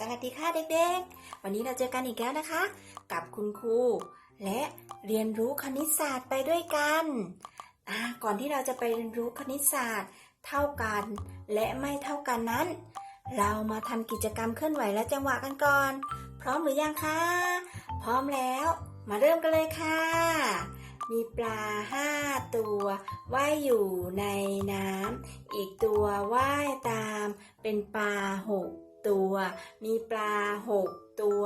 สวัสดีค่ะเด็กๆ วันนี้เราเจอกันอีกแล้วนะคะ กับคุณครู และเรียนรู้คณิตศาสตร์ไปด้วยกันก่อนที่เราจะไปเรียนรู้คณิตศาสตร์ เท่ากัน และไม่เท่ากันนั้น เรามาทำกิจกรรมเคลื่อนไหวและจังหวะกันก่อน พร้อมหรือยังคะ พร้อมแล้ว มาเริ่มกันเลยค่ะ มีปลาห้าตัวว่ายอยู่ในน้ำอีกตัวว่ายตามเป็นปลาหก ตัว มีปลาหกตัว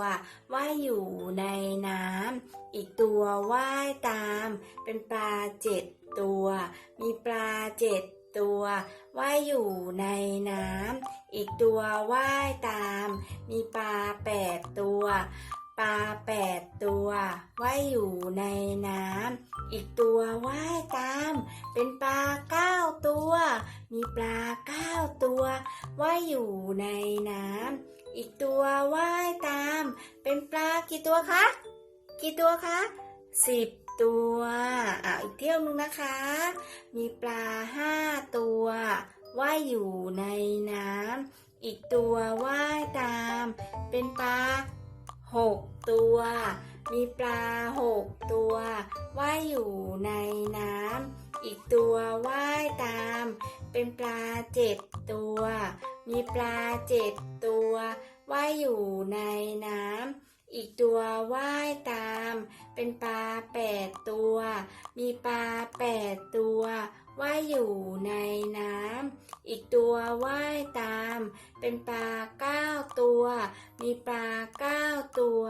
ว่ายอยู่ในน้ำ อีกตัวว่ายตาม เป็นปลาเจ็ดตัว มีปลาเจ็ดตัวว่ายอยู่ในน้ำ อีกตัวว่ายตาม มีปลาแปดตัว ปลาแปดตัวว่ายอยู่ในน้ำอีกตัวว่ายตาม เป็นปลาเก้าตัว มีปลาเก้าตัวว่ายอยู่ในน้ำอีกตัวว่ายตาม เป็นปลากี่ตัวคะ กี่ตัวคะสิบตัวอะอีกเที่ยวนึงนะคะ มีปลาห้าตัวว่ายอยู่ในน้ำอีกตัวว่ายตาม เป็นปลาหก ตัว มีปลาหกตัวว่ายอยู่ในน้ำ อีกตัวว่ายตาม เป็นปลาเจ็ดตัว มีปลาเจ็ดตัวว่ายอยู่ในน้ำ อีกตัวว่ายตาม เป็นปลาแปดตัว มีปลาแปดตัว ว่ายอยู่ในน้ำ อีกตัวว่ายตาม เป็นปลาเก้าตัว มีปลาเก้าตัว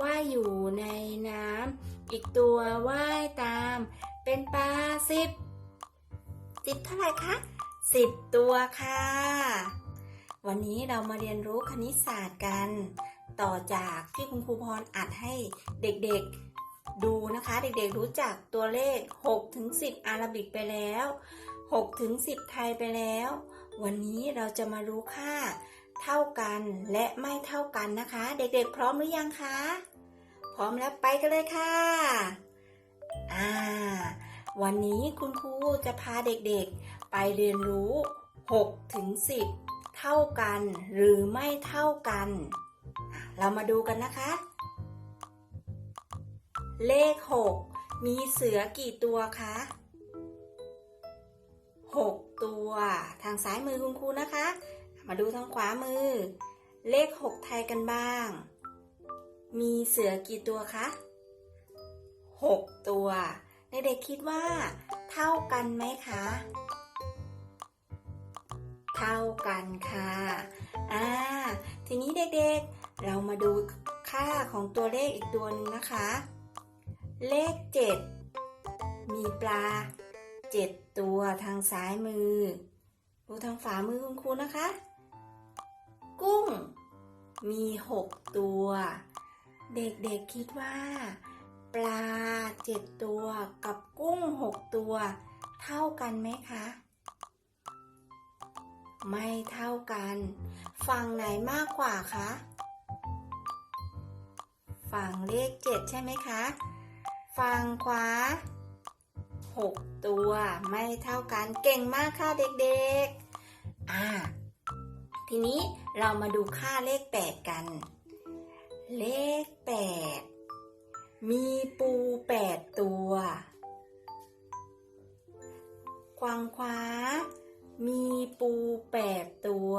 ว่ายอยู่ในน้ำ อีกตัวว่ายตาม เป็นปลาสิบสิบเท่าไหร่คะสิบตัวค่ะ วันนี้เรามาเรียนรู้คณิตศาสตร์กัน ต่อจากที่คุณครูพรอัดให้เด็กๆ ดูนะคะเด็กๆรู้จักตัวเลข6ถึง10 อาราบิกไปแล้ว6ถึง10 ไทยไปแล้ว วันนี้เราจะมารู้ค่า เท่ากันและไม่เท่ากันนะคะ เด็กๆ พร้อมหรือยังคะ พร้อมแล้วไปกันเลยค่ะอ่าวันนี้คุณครูจะพาเด็กๆ ไปเรียนรู้6ถึง10 เท่ากันหรือไม่เท่ากัน เรามาดูกันนะคะ เลข 6 มีเสือกี่ตัวคะ 6 ตัว ทางซ้ายมือคุณครูนะคะ มาดูทางขวามือ เลข 6 ไทยกันบ้าง มีเสือกี่ตัวคะ 6 ตัวเด็กคิดว่า เท่ากันไหมคะ เท่ากันค่ะ อ่า ทีนี้เด็กๆ เรามาดูค่าของตัวเลขอีกตัวนึงนะคะ เลข7มีปลา7ตัวทางซ้ายมือ ดูทางฝามือคุณครูนะคะ กุ้ง มี6ตัว เด็กๆคิดว่า ปลา7ตัวกับกุ้ง6ตัว เท่ากันไหมคะ ไม่เท่ากัน ฝั่งไหนมากกว่าคะ ฝั่งเลข7ใช่ไหมคะ ฝั่งขวา 6 ตัวไม่เท่ากันเก่งมากค่ะเด็กๆ อ่า ทีนี้เรามาดูค่าเลข 8 กัน เลข 8 มีปู 8 ตัวขวางขวา มีปูแปดตัว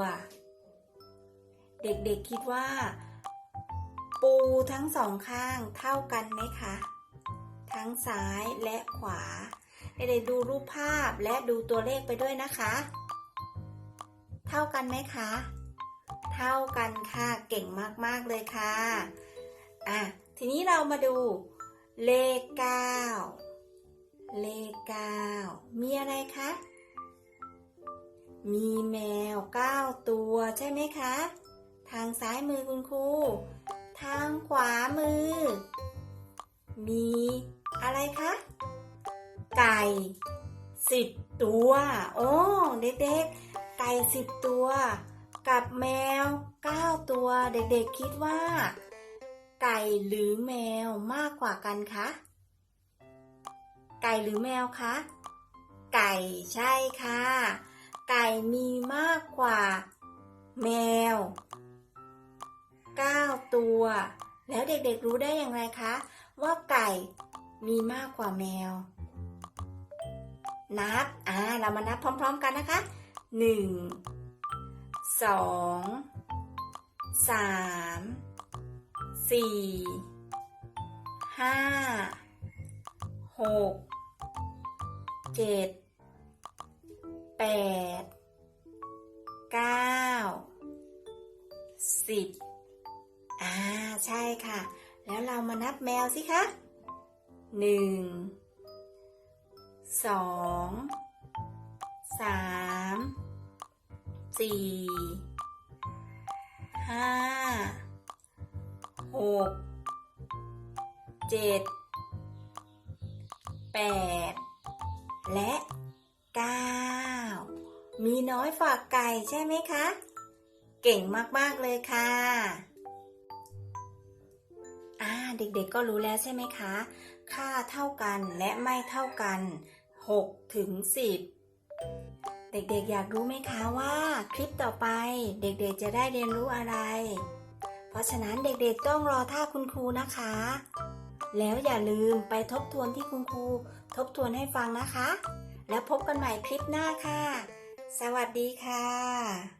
เด็กๆคิดว่า ปูทั้งสองข้างเท่ากันไหมคะ ทั้งซ้ายและขวาเด็กๆดูรูปภาพและดูตัวเลขไปด้วยนะคะ เท่ากันไหมคะ เท่ากันค่ะเก่งมากๆเลยค่ะอะทีนี้เรามาดูเลขเก้าเลขเก้ามีอะไรคะ มีแมวเก้าตัวใช่ไหมคะ ทางซ้ายมือคุณครู ทางขวามือ มี อะไรคะ ไก่สิบตัว โอ้เด็กๆ ไก่สิบตัว กับแมวเก้าตัว เด็กๆ คิดว่า ไก่หรือแมวมากกว่ากันคะ ไก่หรือแมวคะ ไก่ใช่ค่ะ ไก่มีมากกว่า แมว9ตัว แล้วเด็กๆ รู้ได้อย่างไรคะ ว่าไก่ มีมากกว่าแมว นับ อ่า เรามานับพร้อม ๆ กันนะคะ หนึ่ง สอง สาม สี่ ห้า หก เจ็ด แปด เก้า สิบ อ่า ใช่ค่ะ แล้วเรามานับแมวสิคะ หนึ่งสองสามสี่ห้าหกเจ็ดแปดและเก้ามีน้อยฝากไก่ใช่ไหมคะ เก่งมาก ๆ เลยค่ะอ่าเด็กๆก็รู้แล้วใช่ไหมคะ ค่าเท่ากันและไม่เท่ากัน6ถึง10 เด็กๆอยากรู้ไหมคะว่าคลิปต่อไปเด็กๆจะได้เรียนรู้อะไร เพราะฉะนั้นเด็กๆต้องรอท่าคุณครูนะคะ แล้วอย่าลืมไปทบทวนที่คุณครู ทบทวนให้ฟังนะคะ แล้วพบกันใหม่คลิปหน้าค่ะ สวัสดีค่ะ